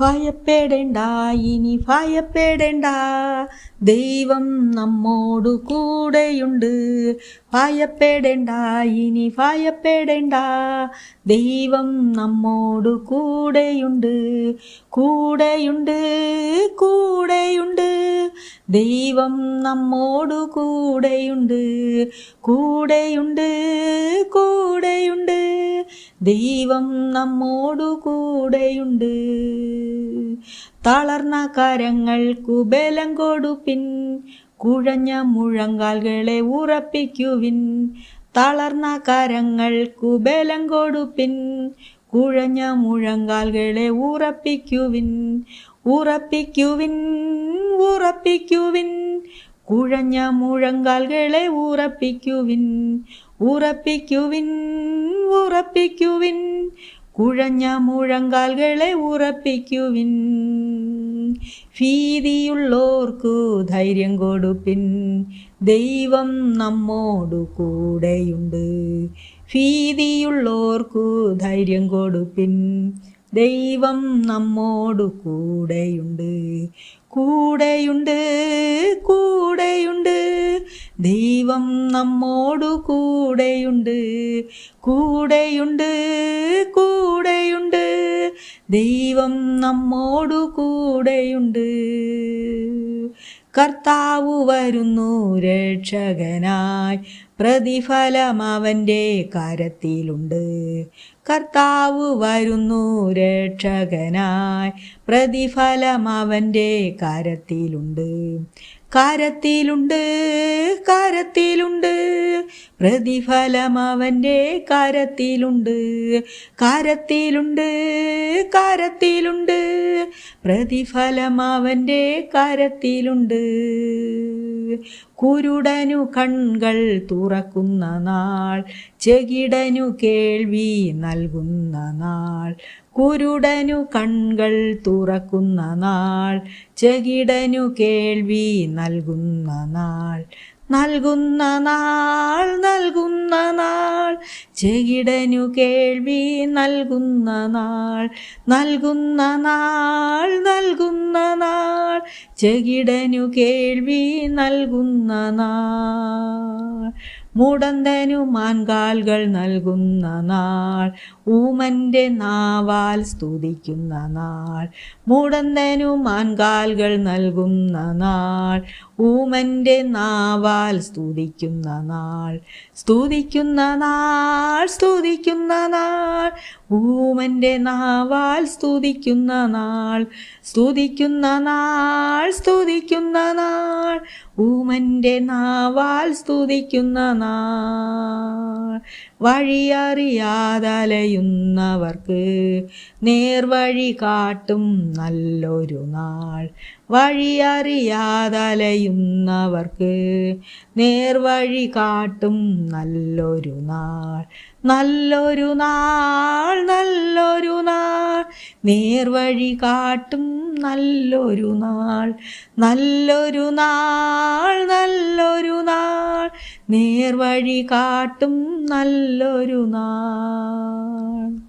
ഭയപ്പെടേണ്ട ഇനി ഭയപ്പെടേണ്ട. ദൈവം നമ്മോടു കൂടെയുണ്ട്. ഭയപ്പെടേണ്ട ഇനി ഭയപ്പെടേണ്ട. ദൈവം നമ്മോടു കൂടെയുണ്ട്. കൂടെയുണ്ട് കൂടെയുണ്ട്. ദൈവം നമ്മോടു കൂടെയുണ്ട്. കൂടെയുണ്ട് കൂടെയുണ്ട്. ദൈവം നമ്മോടു കൂടെയുണ്ട് തളർന്ന കരങ്ങൾക്കു ബലം കൊടുപ്പിൻ കുഴഞ്ഞ മുഴങ്കാലുകളെ ഉറപ്പിക്കുവിൻ. തളർന്ന കരങ്ങൾക്കു ബലം കൊടുപ്പിൻ കുഴഞ്ഞ മുഴങ്കാലുകളെ ഉറപ്പിക്കുവിൻ. ഉറപ്പിക്കുവിൻ ഉറപ്പിക്കുവിൻ. കുഴഞ്ഞ മുഴങ്കാൽകളെ ഉറപ്പിക്കുവിൻ ഉറപ്പിക്കുവിൻ ഉറപ്പിക്കുവിൻ. കുഴഞ്ഞ മുഴങ്കാൽകളെ ഉറപ്പിക്കുവിൻ. ഭീതിയുള്ളോർക്കു ധൈര്യം കൊടുപ്പിൻ. ദൈവം നമ്മോടു കൂടെയുണ്ട്. ഭീതിയുള്ളോർക്കു ധൈര്യം കൊടുപ്പിൻ. ദൈവം നമ്മോടു കൂടെയുണ്ട്. കൂടെയുണ്ട്. ദൈവം നമ്മോടു കൂടെയുണ്ട്. കൂടെയുണ്ട് കൂടെയുണ്ട്. ദൈവം നമ്മോടു കൂടെയുണ്ട്. കർത്താവ് വരുന്നു രക്ഷകനായി. പ്രതിഫലം അവന്റെ കരത്തിലുണ്ട്. കർത്താവ് വരുന്നു രക്ഷകനായി. പ്രതിഫലം അവന്റെ കരത്തിലുണ്ട്. കരത്തിലുണ്ട് കരത്തിലുണ്ട്. പ്രതിഫലം അവന്റെ കരത്തിലുണ്ട്. കരത്തിലുണ്ട് കരത്തിലുണ്ട്. പ്രതിഫലം അവന്റെ കരത്തിലുണ്ട്. കുരുടനു കൺകൾ തുറക്കുന്ന നാൾ ചെകിടനു കേൾവി നൽകുന്ന നാൾ. കുരുടനു കൺകൾ തുറക്കുന്ന നാൾ ചെകിടനു കേൾവി നൽകുന്ന നാൾ. നൽകുന്ന നാൾ നൽകുന്ന നാൾ ചെകിടനു കേൾവി നൽകുന്ന നാൾ. നൽകുന്ന നാൾ നൽകുന്ന നാൾ. ചെകിടനു കേൾവി നൽകുന്ന നാൾ. മുടന്തനു മാൻകാൽകൾ നൽകുന്ന നാൾ ഊമന്റെ നാവാൽ സ്തുതിക്കുന്ന നാൾ. മൂടന്തനു മാൻകാൽകൾ നൽകുന്ന നാൾ ഊമന്റെ നാവാൽ സ്തുതിക്കുന്ന നാൾ. സ്തുതിക്കുന്ന നാൾ സ്തുതിക്കുന്ന നാൾ. ഊമന്റെ നാവാൽ സ്തുതിക്കുന്ന നാൾ. സ്തുതിക്കുന്ന നാൾ സ്തുതിക്കുന്ന നാൾ. ഊമന്റെ നാവാൽ സ്തുതിക്കുന്ന നാൾ. വഴിയറിയാതലയുന്നവർക്ക് നേർവഴി കാട്ടും നല്ലൊരു നാൾ. വഴിയറിയാതലയുന്നവർക്ക് നേർവഴി കാട്ടും നല്ലൊരു നാൾ. നല്ലൊരു നാൾ നല്ലൊരു നാൾ. നേർവഴി കാട്ടും നല്ലൊരു നാൾ നല്ലൊരു നാൾ നല്ലൊരു നാൾ. നേർവഴി കാട്ടും നല്ലൊരു നാൾ.